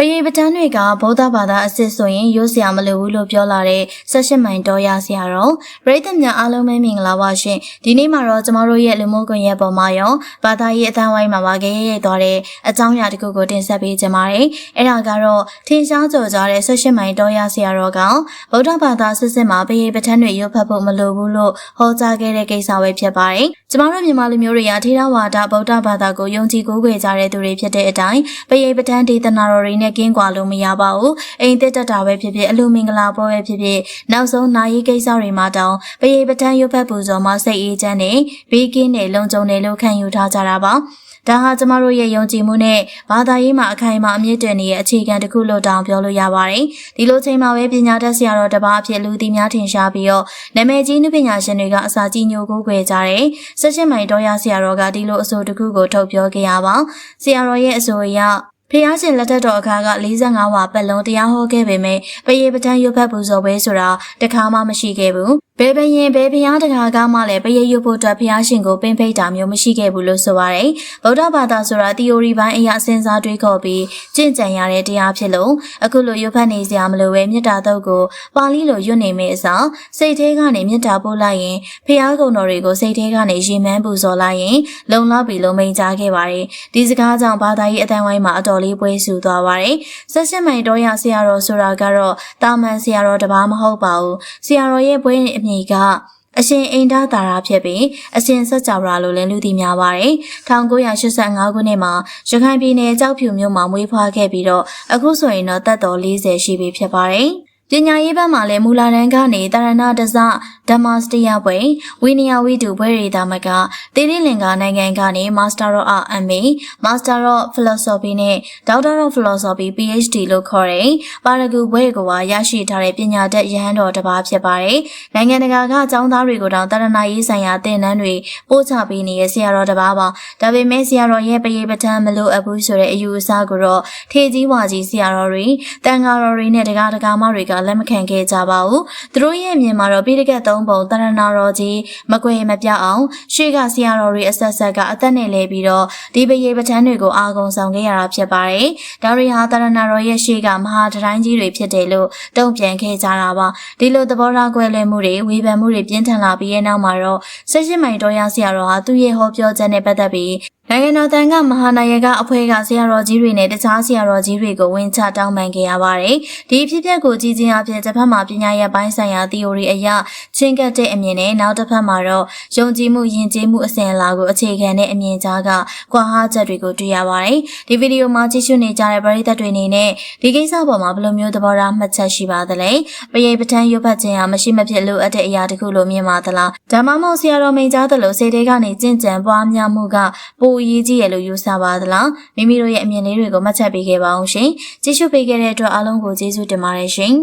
ပရိပတန်းတွေကဗုဒ္ဓဘာသာအစစ်ဆိုရင်ရုပ်ဆရာမလိုဘူးလို့ပြောလာတဲ့ဆက်ရှစ်မိုင်တော်ရဆရာတော်ပရိသတ်များအားလုံးပဲမင်္ဂလာပါရှင်ဒီနေ့မှာတော့ကျမတို့ရဲ့လူမှုကွန်ရက်ပေါ်မှာရောဘာသာရေးအသံဝိုင်းမှာပါကြရရသွားတဲ့အကြောင်းအရာတစ်ခုကိုတင်ဆက်ပေးကြပါမယ်အဲ့ဒါကတော့ထင်ရှားကြော်ကြားတဲ့ဆက်ရှစ်မိုင်တော်ရဆရာတော်ကဗုဒ္ဓဘာသာစစ်စစ်မှာပရိပတန်းတွေရုပ်ဖတ်ဖို့မလိုဘူးလို့ဟောကြားခဲ့တဲ့ကိစ္စပဲဖြစ်ပါတယ်ကျမတို့မြန်မာလူမျိုးတွေကထေရဝါဒဗုဒ္ဓဘာသာကိုယုံကြည်ကိုးကွယ်ကြတဲ့သူတွေဖြစ်တဲ့အတိုင်းပရိပတန်းဒေသနာတော်တွေနဲ့ကင်းကွာလို့မရပါဘူး။အိမ်သက်တက်တာပဲဖြစ်ဖြစ်အလူမင်္ဂလာပွဲပဲဖြစ်ဖြစ်နောက်ဆုံးနာရီကိစ္စတွေမှာတောင်ပရိပတန်းရုပ်ဖက်ပူဇော်မှာစိတ်အေးချမ်းနေဘေးကင်းနေလုံခြုံနေလို့ခံယူထားကြတာပါ။ ဒါဟာကျမတို့ရဲ့ယုံကြည်မှုနဲ့ဘာသာရေးမှာအခိုင်အမာအမြင့်တင်နေတဲ့အခြေခံတစ်ခုလို့တောင်ပြောလို့ရပါတယ်။ဒီလိုချိန်မှာပဲပညာတတ်ဆရာတော်တစ်ပါးအဖြစ်လူသိများထင်ရှားပြီးတော့နာမည်ကြီးနုပညာရှင်တွေကအစာကြီးညိုကိုခွဲကြတယ်။ဆက်ရှင်မိုင်တော်ရဆရာတော်ကဒီလိုအဆိုတစ်ခုကိုထုတ်ပြောခဲ့ရပါ။ဆရာတော်ရဲ့အဆိုအရဖះရှင်လက်ထက်တော်အခါက45ဝါပတ်လုံးတရားဟောခဲ့ပေမဲ့ပရေပတန်းရုပ်ဖတ်ပူဇော်ပွဲဆိုတာတခါမှမရှိခဲ့ဘူး ဘယ်ဘရင်ဘယ်ဖះတခါကမှလည်းပရေရုပ်ဖို့အတွက်ဖះရှင်ကိုပင်ဖိတ်တာမျိုးမရှိခဲ့ဘူးလို့ဆိုပါတယ်ဗုဒ္ဓဘာသာဆိုတာ theory ဘိုင်းအရာစဉ်းစားတွေးခေါ်ပြီးကျင့်ကြံရတဲ့တရားဖြစ်လို့အခုလိုရုပ်ဖတ်နေစရာမလိုပဲမေတ္တာတုတ်ကိုပါဠိလိုရွတ်နေမယ့်အစားစိတ်ထဲကနေမေတ္တာပို့လိုက်ရင်ဖះကုံတော်တွေကိုစိတ်ထဲကနေရေမှန်းပူဇော်လိုက်ရင်လုံလောက်ပြီလို့မိန့်ကြားခဲ့ပါတယ်ဒီစကားကြောင့်ဘာသာရေးအတန်းဝိုင်းမှာအတော်လေးပွဲဆူသွားပါတယ်ဆက်ရှင်မိုင်တော်ရဆရာတော်ဆိုတာကတော့တာမန်ဆရာတော်တပါးမဟုတ်ပါဘူးဆရာတော်ရဲ့ပွဲအမည်ကအရှင်အိန္ဒသာရဖြစ်ပြီးအရှင်စัจ java လို့လည်းလူသိများပါတယ်1985ခုနှစ်မှာရခိုင်ပြည်နယ်ကြောက်ဖြူမြို့မှာမွေးဖွားခဲ့ပြီးတော့အခုဆိုရင်တော့တက်တော်40ရှိပြီဖြစ်ပါတယ် ပညာရေးဘက်မှာလည်းမူလာတန်းကနေတာရဏတစဓမ္မစတိယဘွေဝိနည်းဝိတုဘွဲရီတာမကတေးရင်းလင်္ကာနိုင်ငံကနေ Master of Art MA Master of Philosophy နဲ့ Doctor of Philosophy PhD လို့ခေါ်တဲ့ပါရဂူဘွဲကိုပါရရှိထားတဲ့ပညာတတ်ရဟန်းတော်တစ်ပါးဖြစ်ပါတယ်။နိုင်ငံတကာကအကြောင်းသားတွေကိုတောင်တာရဏရေးဆိုင်ရာသင်တန်းတွေပို့ချပေးနေတဲ့ဆရာတော်တစ်ပါးပါ။ဒါပေမဲ့ဆရာတော်ရဲ့ပရိပဋ္ဌာန်မလို့အပ်ဘူးဆိုတဲ့အယူအဆကိုတော့ထေကြီးဝါကြီးဆရာတော်တွေတန်ဃာတော်တွေနဲ့တရားဒကာမတွေကလက်မခံခဲ့ကြပါဘူး။သူတို့ရဲ့အမြင်မှာတော့ပိဋကတ်သုံးပုံတရဏတော်ကြီးမကွေမပြောက်အောင်ရှေ့ကဆရာတော်တွေအဆက်ဆက်ကအသက်နဲ့လဲပြီးတော့ဒီပရေပဋ္ဌာန်းတွေကိုအာဂုံဆောင်ခဲ့ရတာဖြစ်ပါတယ်။ဒါတွေဟာတရဏတော်ရဲ့ရှေ့ကမဟာတတိုင်းကြီးတွေဖြစ်တယ်လို့တုံ့ပြန်ခဲ့ကြတာပါ။ဒီလိုသဘောထားကွဲလွဲမှုတွေဝေဖန်မှုတွေပြင်းထန်လာပြီးတဲ့နောက်မှာတော့ဆက်ရှိမိုင်တော်ရဆရာတော်ဟာသူ့ရဲ့ဟောပြောချက်နဲ့ပတ်သက်ပြီး နိုင်ငံတော်တန်ကမဟာနာယကအဖွဲ့ကဆရာတော်ကြီးတွေနဲ့တခြားဆရာတော်ကြီးတွေကိုဝင်ချတောင်းပန်ခဲ့ရပါတယ်။ဒီဖြစ်ပျက်ကိုကြည်ချင်းအဖြစ်တစ်ဖက်မှာပညာရေးပိုင်းဆိုင်ရာ theory အရချင်းကပ်တဲ့အမြင်နဲ့နောက်တစ်ဖက်မှာတော့ယုံကြည်မှုယဉ်ကျေးမှုအစဉ်အလာကိုအခြေခံတဲ့အမြင်ကြားကကွာဟချက်တွေကိုတွေ့ရပါတယ်။ဒီဗီဒီယိုမှာကြည့်ရှုနေကြတဲ့ပရိသတ်တွေအနေနဲ့ဒီကိစ္စပေါ်မှာဘယ်လိုမျိုးသဘောထားမှတ်ချက်ရှိပါသလဲ။ပရိပဋ္ဌာန်းရုပ်ဖတ်ခြင်းဟာမရှိမဖြစ်လိုအပ်တဲ့အရာတစ်ခုလို့မြင်ပါသလား။ဒါမှမဟုတ်ဆရာတော်မိန်ကြားသလိုစိတ်ထဲကနေကြင်ကြံပွားများမှုကပိုအရေးကြီးရလို့ယူဆပါသလားမိမိတို့ရဲ့အမြင်လေးတွေကိုမှတ်ချက်ပေးခဲ့ပါအောင်ရှင်ကြည့်ရှုပေးခဲ့တဲ့အတွက်အားလုံးကိုကျေးဇူးတင်ပါတယ်ရှင်